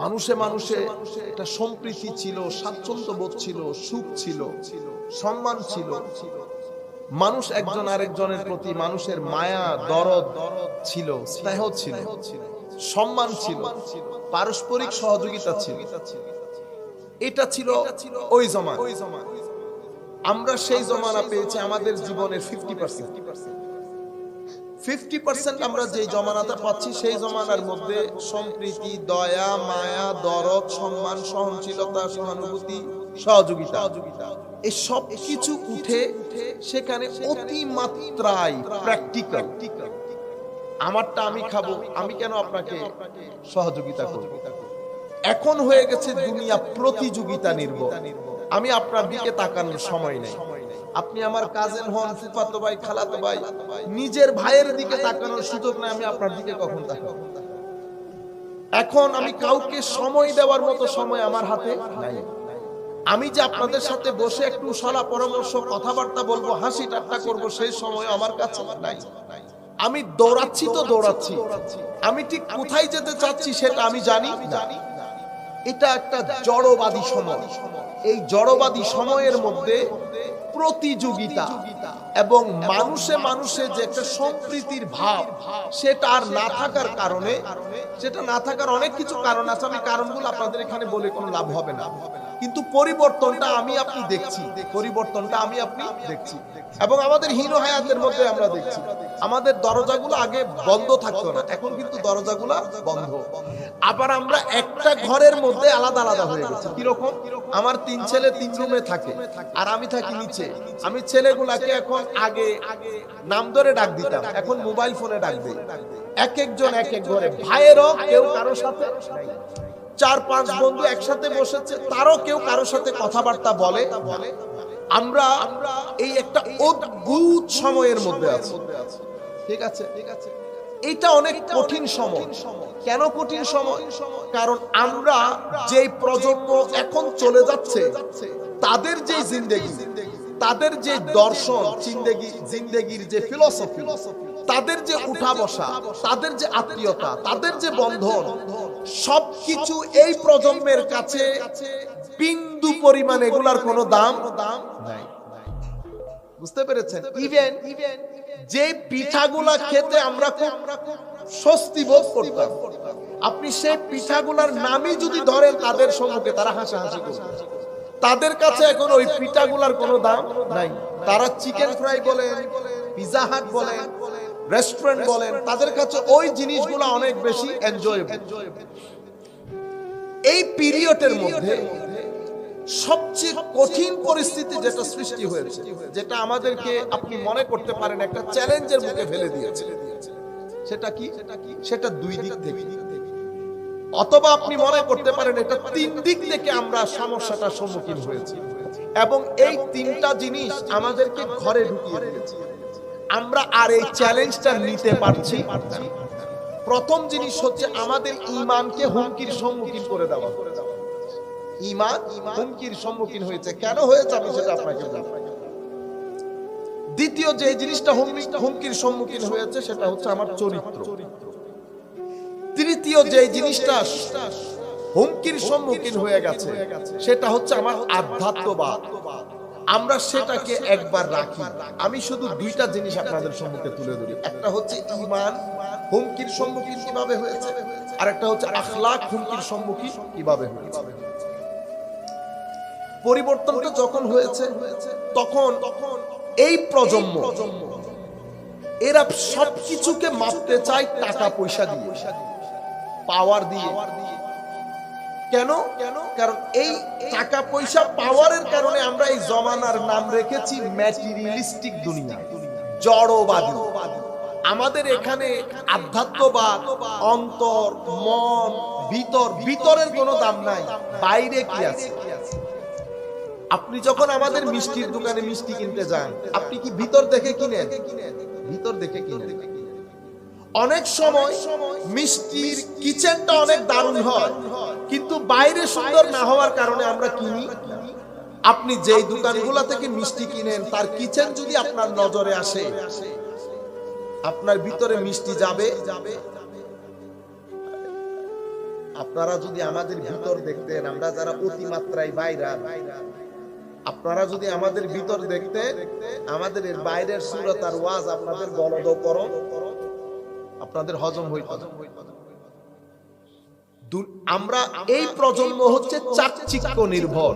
মানুষে মানুষে একটা সম্প্রীতি ছিল, স্বাচ্ছন্দ্য বোধ ছিল, সুখ ছিল, সম্মান ছিল। মানুষ একজন আরেকজনের প্রতি মানুষের মায়া, দরদ ছিল, স্নেহ ছিল, সম্মান ছিল, পারস্পরিক সহযোগিতা ছিল। এটা ছিল ওই জমা আমরা সেই জমানা পেয়েছি আমাদের জীবনের ফিফটি পার্সেন্ট ফিফটি পার্সেন্ট আমরা যে জমানাটা পাচ্ছি, সেই জমানার মধ্যে সম্প্রীতি, দয়া, মায়া, দরদ, সম্মান, সহনশীলতা, সহানুভূতি, সহযোগিতা। এই সব কিছু উঠে সেখানে অতিমাত্রায় প্র্যাকটিক্যাল আমারটা আমি খাব, আমি কেন আপনাকে সহযোগিতা করব? এখন হয়ে গেছে দুনিয়া প্রতিযোগিতা নির্ভর। আমি আপনার দিকে তাকানোর সময় নেই। আপনি আমার কাজের হন, ফুফাতো ভাই, খালাতো ভাই, নিজের ভাইয়ের দিকে তাকানোর সুযোগ নেই, আমি আপনার দিকে কখন তাকাবো? এখন আমি কাউকে সময় দেওয়ার মতো সময় আমার হাতে নাই। আমি যে আপনাদের সাথে বসে একটু সলা পরামর্শ, কথাবার্তা বলব, হাসি ঠাট্টা করব, সেই সময় আমার কাছে নাই। আমি দৌড়াচ্ছি তো দৌড়াচ্ছি। আমি ঠিক কোথায় যেতে চাচ্ছি সেটা আমি জানি না। এটা একটা জড়বাদী সময়। এই জড়বাদী সময়ের মধ্যে প্রতিযোগিতা এবং মানুষে মানুষে যে একটা সম্প্রীতির ভাব সেটা আর না থাকার কারণে সেটা না থাকার অনেক কিছু কারণ আছে, আমি কারণগুলো আপনাদের এখানে বলে কোনো লাভ হবে না। কিন্তু পরিবর্তনটা আমি আপনি দেখছি, পরিবর্তনটা আমি আপনি দেখছি। এবং আমাদের হীন হায়াতের মধ্যে আমরা দেখছি, আমাদের দরজাগুলো আগে বন্ধ থাকতো না, এখন কিন্তু দরজাগুলো বন্ধ। আবার আমরা একটা ঘরের মধ্যে আলাদা আলাদা হয়ে গেছি। কীরকম? আমার তিন ছেলে তিন রুমে থাকে, আর আমি থাকি নিচে। আমি ছেলেগুলাকে এখন আগে নাম ধরে ডাক দিতাম, এখন মোবাইল ফোনে ডাক দিই। এক একজন এক এক ঘরে, ভাইয়েরও কেউ কারোর সাথে চার পাঁচ বন্ধু একসাথে বসেছে, তারও কেউ কারোর সাথে কথাবার্তা বলে। আমরা এই একটা অদ্ভুত সময়ের মধ্যে আছি। ঠিক আছে? ঠিক আছে এটা অনেক কঠিন সময়। কেন কঠিন সময়? কারণ আমরা যেই প্রজন্ম এখন চলে যাচ্ছে, তাদের যে জিন্দেগি তাদের যে দর্শন, জিন্দেগি, জিন্দেগির যে ফিলসফি তাদের যে উঠা বসা তাদের যে আত্মীয়তা, তাদের যে বন্ধন, সবকিছু এই প্রজন্মের কাছে বিন্দু পরিমাণ এগুলার কোনো দাম দাম নাই। বুঝতে পেরেছেন? ইভেন যে পিঠাগুলা খেতে আমরা খুব স্বস্তি বোধ করতাম, আপনি সেই পিঠাগুলার নামই যদি ধরেন তাদের সম্মুখে তারা হাসাহাসি করবে। তাদের কাছে এখন ওই পিঠাগুলার কোনো দাম নাই। তারা চিকেন ফ্রাই বলেন পিজা হাট বলেন রেস্টুরেন্ট বলেন তাদের কাছে ওই জিনিসগুলো অনেক বেশি এনজয়েবল এই পিরিয়ডের মধ্যে সবচেয়ে কঠিন পরিস্থিতি যেটা সৃষ্টি হয়েছে যেটা আমাদেরকে আপনি মনে করতে পারেন একটা চ্যালেঞ্জের মুখে ফেলে দিয়েছে। সেটা কি? সেটা দুই দিক থেকে। অথবা আপনি মনে করতে পারেন এটা তিন দিক থেকে আমরা সমস্যাটা সম্মুখীন হয়েছি। এবং এই তিনটা জিনিস আমাদেরকে ঘরে ঢুকিয়ে দিয়েছে। আমরা আর এই চ্যালেঞ্জটা নিতে পারছি প্রথম জিনিস হচ্ছে আমাদের ইমানকে হুমকির সম্মুখীন করে দেওয়া। ইমান হুমকির সম্মুখীন হয়েছে। কেন হয়েছে আমি সেটা আপনাকে দ্বিতীয় যে জিনিসটা হুমকি- হুমকির সম্মুখীন হয়েছে সেটা হচ্ছে আমার চরিত্র চরিত্র। তৃতীয় যে জিনিসটা হুমকির সম্মুখীন হয়ে গেছে, সেটা হচ্ছে আমার আধ্যাত্মবাদ। আমরা সেটাকে একবার রাখি। আমি শুধু দুইটা জিনিস আপনাদের সম্মুখে তুলে ধরি। একটা হচ্ছে ইমান, হুমকির সম্মুখীন কীভাবে হয়েছে? আর একটা হচ্ছে আখলাক, হুমকির সম্মুখীন কীভাবে হয়েছে? পরিবর্তনটা যখন হয়েছে, তখন এই প্রজন্ম, এরা সবকিছুকে মাপতে চায় টাকা পয়সা দিয়ে। পাওয়ার দিয়ে। কেন? কেন কারণ এই টাকা পয়সা পাওয়ারের কারণে আমরা এই জমানার নাম রেখেছি ম্যাটেরিয়ালিস্টিক দুনিয়া, জড়বাদী। আমাদের এখানে আধ্যাত্মবাদ, অন্তর, মন, ভিতর, ভিতরের কোনো দাম নাই, বাইরে কি আছে? আপনি যখন আমাদের মিষ্টির দোকানে মিষ্টি কিনতে যান, আপনি কি ভিতর দেখে কিনেন? ভিতর দেখে কিনেন। অনেক সময় মিষ্টির কিচেনটা অনেক দারুণ হয়, কিন্তু বাইরে সুন্দর না হওয়ার কারণে আমরা কিনি। আপনি যেই দোকানগুলা থেকে মিষ্টি কিনেন, তার কিচেন যদি আপনার নজরে আসে, আপনার ভিতরে মিষ্টি যাবে। আপনারা যদি আমাদের ভিতর দেখতেন, আমরা যারা অতিমাত্রায় বাইরা আপনারা যদি আমাদের ভিতর দেখতে আমাদের বাইরের সুরত আর ওয়াজ আপনাদের গলদ করো। আপনাদের হজম হইত আমরা এই প্রজন্ম হচ্ছে চাকচিক্য নির্ভর।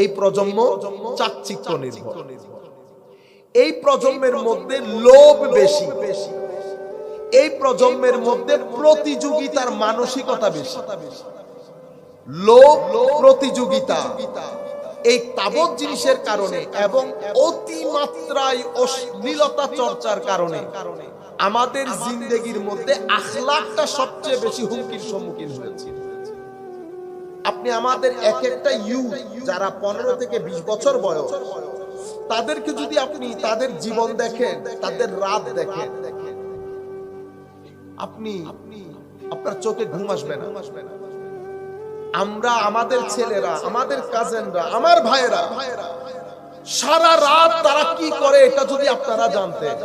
এই প্রজন্ম চাকচিক্য নির্ভর। এই প্রজন্মের মধ্যে লোভ বেশি। এই প্রজন্মের মধ্যে প্রতিযোগিতার মানসিকতা বেশি। লোভ প্রতিযোগিতা। এই তাবৎ জিনিসের কারণে এবং অতিমাত্রায় অশ্লীলতা চর্চার কারণে। আমাদের জিন্দেগির মধ্যে আখলাকটা সবচেয়ে বেশি হুমকির সম্মুখীন হয়েছে। আপনি আমাদের এক একটা ইউথ যারা পনেরো থেকে বিশ বছর বয়স তাদেরকে যদি আপনি তাদের জীবন দেখেন তাদের রাত দেখেন। আপনি আপনার চোখে ঘুম আসবে না। আমরা আমাদের ছেলেরা আমাদের কাজেনরা আমার ভাইয়েরা সারা রাত তারা কি করে এটা যদি আপনারা জানতেন।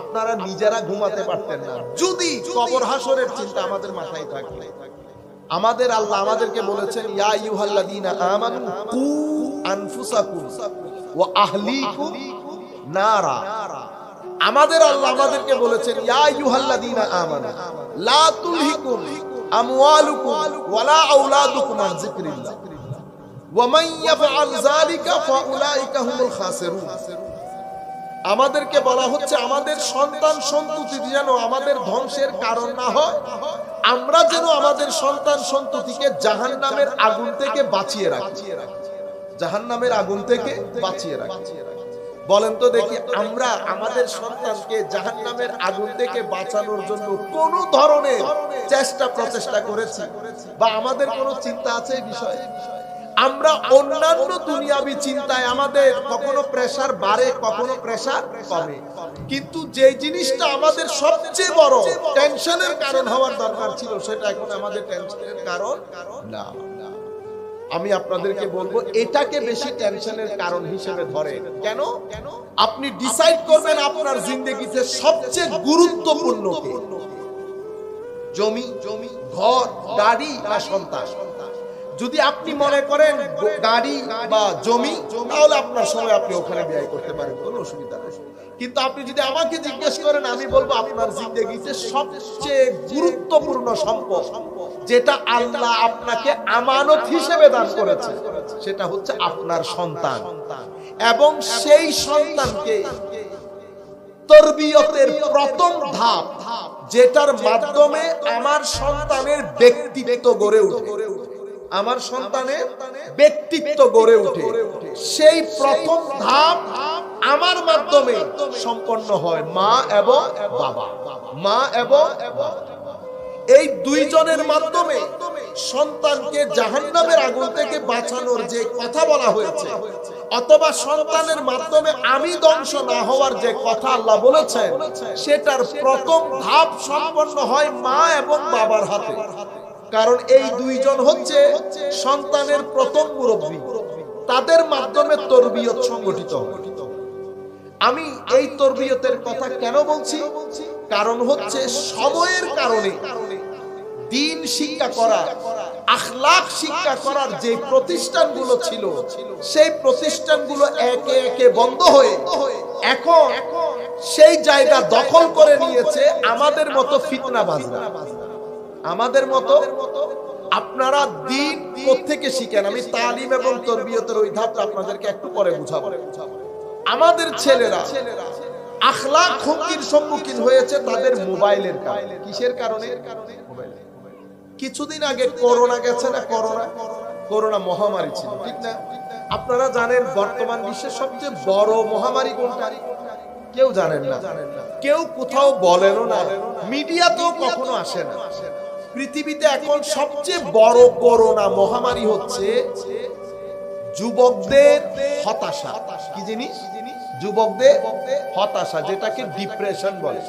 আপনারা নিজেরা ঘুমাতে পারতেন না। যদি কবর হাসরের চিন্তা আমাদের মাথায় থাকলে আমাদের আল্লাহ আমাদেরকে বলেছেন, ইয়া ইউহাল্লাযীনা আমানু কু আনফুসাকুম ওয়া আহলিকুম নারা। আমাদের আল্লাহ আমাদেরকে বলেছেন, ইয়া ইউহাল্লাযীনা আমানু লা তুলহিকুম আমওয়ালুকুম ওয়ালা আওলাদুকুম আন যিকরিল্লাহ। ওয়া মান ইয়াফআল যালিকা ফাউলাইকা হুমুল খাসিরুন। আমাদেরকে বলা হচ্ছে আমাদের সন্তান সন্ততি যেন আমাদের ধ্বংসের কারণ না হয়। আমরা যেন আমাদের সন্তান সন্ততিকে জাহান্নামের আগুন থেকে বাঁচিয়ে রাখি। জাহান্নামের আগুন থেকে বাঁচিয়ে রাখি। বলেন তো দেখি, আমরা আমাদের সন্তানকে জাহান্নামের আগুন থেকে বাঁচানোর জন্য কোন ধরনের চেষ্টা প্রচেষ্টা করেছি? বা আমাদের কোনো চিন্তা আছে এই বিষয়ে? আমরা অন্যান্য দুনিয়াবি চিন্তায় আমাদের কখনো প্রেসার বাড়ে, কখনো প্রেসার কমে। কিন্তু যে জিনিসটা আমাদের সবচেয়ে বড় টেনশনের কারণ হওয়ার দরকার ছিল, সেটা এখন আমাদের টেনশনের কারণ না। আমি আপনাদেরকে বলব, এটাকে বেশি টেনশনের কারণ হিসেবে ধরে। কেন? আপনি ডিসাইড করবেন আপনার জিন্দগিতে সবচেয়ে গুরুত্বপূর্ণ জমি জমি, ঘর গাড়ি না সন্তান? যদি আপনি মনে করেন গাড়ি বা জমি, তাহলে আপনার সময় আপনি ওখানে ব্যয় করতে পারেন, কোনো অসুবিধা নেই। কিন্তু আপনি যদি আমাকে জিজ্ঞেস করেন, আমি বলব আপনার জিন্দগিতে সবচেয়ে গুরুত্বপূর্ণ সম্পদ, যেটা আল্লাহ আপনাকে আমানত হিসেবে দান করেছে, সেটা হচ্ছে আপনার সন্তান। এবং সেই সন্তানকে তরবিয়তের প্রথম ধাপ, যেটার মাধ্যমে আমার সন্তানের ব্যক্তিত্ব গড়ে ওঠে আমার সন্তানের ব্যক্তিত্ব গড়ে ওঠে সেই প্রথম ধাপ আমার মাধ্যমে সম্পন্ন হয় মা এবং বাবা। মা এবং এই দুইজনের মাধ্যমে সন্তানকে জাহান্নামের আগুন থেকে বাঁচানোর যে কথা বলা হয়েছে অথবা সন্তানের মাধ্যমে আমি ধ্বংস না হওয়ার যে কথা আল্লাহ বলেছেন সেটার প্রথম ধাপ সম্পন্ন হয় মা এবং বাবার হাতে। কারণ এই দুইজন হচ্ছে সন্তানের প্রথম মুরব্বী। তাদের মাধ্যমে তরবিয়ত সংগঠিত আমি এই তরবিয়তের কথা কেন বলছি? কারণ হচ্ছে সময়ের কারণে দিন শিক্ষা করা আখলাক শিক্ষা করার যে প্রতিষ্ঠানগুলো ছিল, সেই প্রতিষ্ঠানগুলো একে একে বন্ধ হয়ে এখন সেই জায়গা দখল করে নিয়েছে আমাদের মতো ফিতনা বাজনা আমাদের মতো আপনারা দিন থেকে শিখেন? আমি তালিম এবং তরবিয়তের ওই ধাপটা আপনাদেরকে একটু পরে বুঝাবো। আমাদের ছেলেরা আখলাক হুমকির সম্মুখীন হয়েছে তাদের মোবাইলের কারণে। কিসের কারণে? কিছুদিন আগে করোনা গেছে না করোনা? করোনা মহামারী ছিল, ঠিক না? আপনারা জানেন বর্তমান বিশ্বের সবচেয়ে বড় মহামারী কোনটা? কেউ জানেন না। কেউ কোথাও বলেনও না। মিডিয়া তো কখনো আসে না। পৃথিবীতে এখন সবচেয়ে বড় করোনা মহামারী হচ্ছে যুবকদের হতাশা। কি জিনিস? যুবকদের হতাশা, যেটাকে ডিপ্রেশন বলে।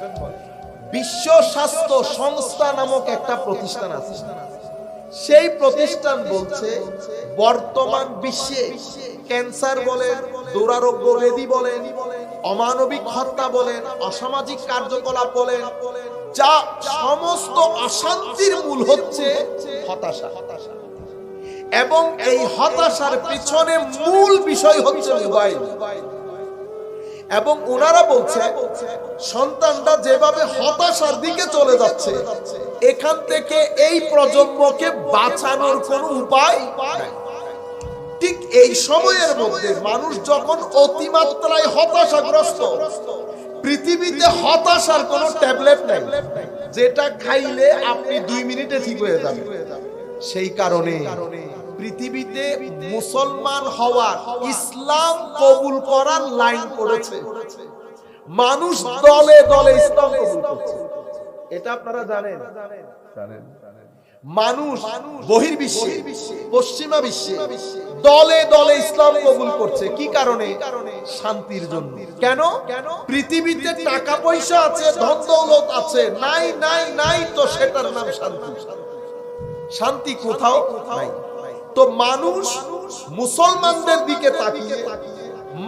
বিশ্ব স্বাস্থ্য সংস্থা নামক একটা প্রতিষ্ঠান আছে। সেই প্রতিষ্ঠান বলছে, বর্তমান বিশ্বে ক্যান্সার বলেন, দুরারোগ্য ব্যাধি বলেন, অমানবিক হত্যা বলেন, অসামাজিক কার্যকলাপ বলেন যা সমস্ত অশান্তির মূল হচ্ছে হতাশা। এবং এই হতাশার পিছনে মূল বিষয় হচ্ছে মোবাইল। এবং ওনারা বলছে সন্তানটা যেভাবে হতাশার দিকে চলে যাচ্ছে, এখান থেকে এই প্রজন্মকে বাঁচানোর কোনো উপায় ঠিক এই সময়ের মধ্যে মানুষ যখন অতিমাত্রায় হতাশাগ্রস্ত পৃথিবীতে হতাশার কোনো ট্যাবলেট নাই। যেটা খাইলে আপনি দুই মিনিটে ঠিক হয়ে যাবে। সেই কারণে পৃথিবীতে মুসলমান হওয়ার ইসলাম কবুল করার লাইন করেছে মানুষ দলে দলে ইসলাম কবুল করছে। এটা আপনারা জানেন। জানেন। মানুষ বহির্বিশ্বে পশ্চিমা বিশ্বে দলে দলে ইসলাম কবুল করছে। কি কারণে? শান্তির জন্য। কেন? পৃথিবীতে টাকা পয়সা আছে ধন দৌলত আছে। নাই নাই নাই তো সেটার নাম শান্তি। শান্তি। কোথাও নাই। তো মানুষ মুসলমানদের দিকে তাকিয়ে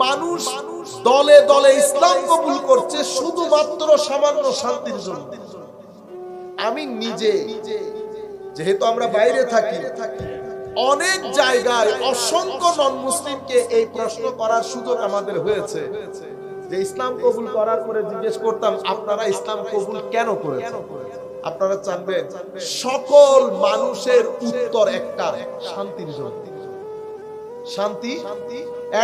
মানুষ দলে দলে ইসলাম কবুল করছে শুধুমাত্র সামান্য শান্তির জন্য। আমি নিজে, যেহেতু আমরা বাইরে থাকি, অনেক জায়গায় অসংখ্য নন মুসলিমকে এই প্রশ্ন করার সুযোগ আমাদের হয়েছে। যে ইসলাম কবুল করার পরে জিজ্ঞেস করতাম, আপনারা ইসলাম কবুল কেন করেছেন? আপনারা জানবেন সকল মানুষের উত্তর একটা, শান্তির জন্য। শান্তি?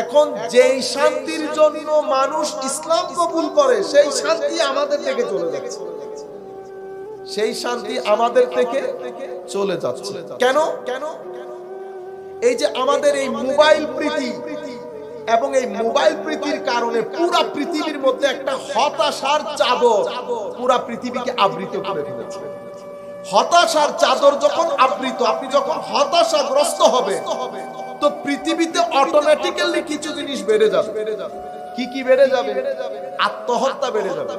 এখন যেই শান্তির জন্য মানুষ ইসলাম কবুল করে, সেই শান্তি আমাদের থেকে চলে যাচ্ছে। সেই শান্তি আমাদের থেকে চলে যাচ্ছে। কেন? কেন এই যে আমাদের এই মোবাইল প্রীতি এবং এই মোবাইল প্রীতির কারণে পুরা পৃথিবীর মধ্যে একটা হতাশার চাদর পুরা পৃথিবীকে আবৃত করে ফেলেছে। হতাশার চাদর যখন আবৃত, আপনি যখন হতাশাগ্রস্ত হবে, তো পৃথিবীতে অটোমেটিক্যালি কিছু জিনিস বেড়ে যাবে। কি কি বেড়ে যাবে? আত্মহত্যা বেড়ে যাবে।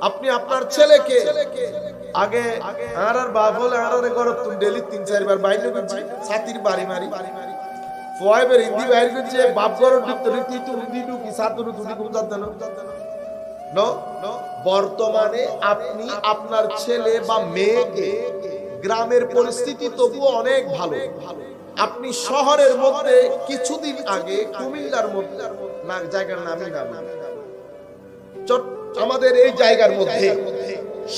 আপনি আপনার ছেলেকে আগে আর বাপ হলে আর আর ঘর তুমি ডেলি তিন চারবার বাইরে করছি ছাতির বাড়ি মারি। ফয়েবের হিন্দি বাইরে করছে বাপ ঘর ঢুকতে তুই উন্দি ঢুকি সাতুরু তুই ঘুম যাতে না বর্তমানে আপনি আপনার ছেলে বা মেয়েকে গ্রামের পরিস্থিতি তবুও অনেক ভালো। আপনি শহরের মধ্যে কিছুদিন আগে কুমিল্লার মধ্যে জায়গার নামই নাম চট- আমাদের এই জায়গার মধ্যে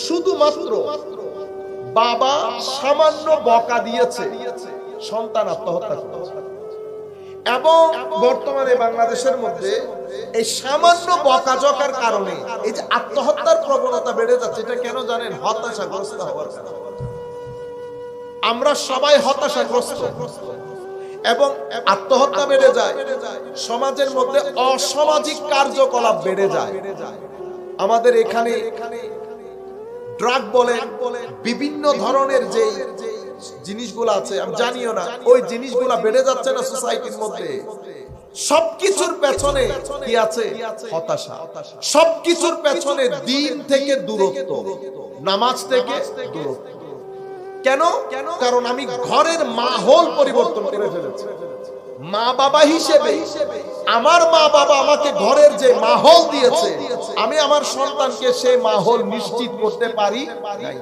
শুধুমাত্র বাবা সামান্য বকা দিয়েছে, সন্তান আত্মহত্যা এবং বর্তমানে বাংলাদেশের মধ্যে এই সামান্য বকাঝকার কারণে এই যে আত্মহত্যার প্রবণতা বেড়ে যাচ্ছে, এটা কেন জানেন? হতাশাগ্রস্ত হওয়ার আমরা সবাই হতাশাগ্রস্ত। এবং আত্মহত্যা বেড়ে যায়, সমাজের মধ্যে অসামাজিক কার্যকলাপ বেড়ে যায়। আমাদের এখানে ড্রাগ বলেন বিভিন্ন ধরনের যে জিনিসগুলো আছে, আমি জানিও না, ওই জিনিসগুলো বেড়ে যাচ্ছে না সোসাইটির মধ্যে। সবকিছুর পেছনে কি আছে? হতাশা। সবকিছুর পেছনে দিন থেকে দূরত্ব। নামাজ থেকে দূরত্ব। কেন? কারণ আমি ঘরের মাহল পরিবর্তন করে ফেলেছি। মা বাবা হিসেবে আমার মা বাবা আমাকে ঘরের যে মাহল দিয়েছে, আমি আমার সন্তানকে সেই মাহল নিশ্চিত করতে পারি নাই।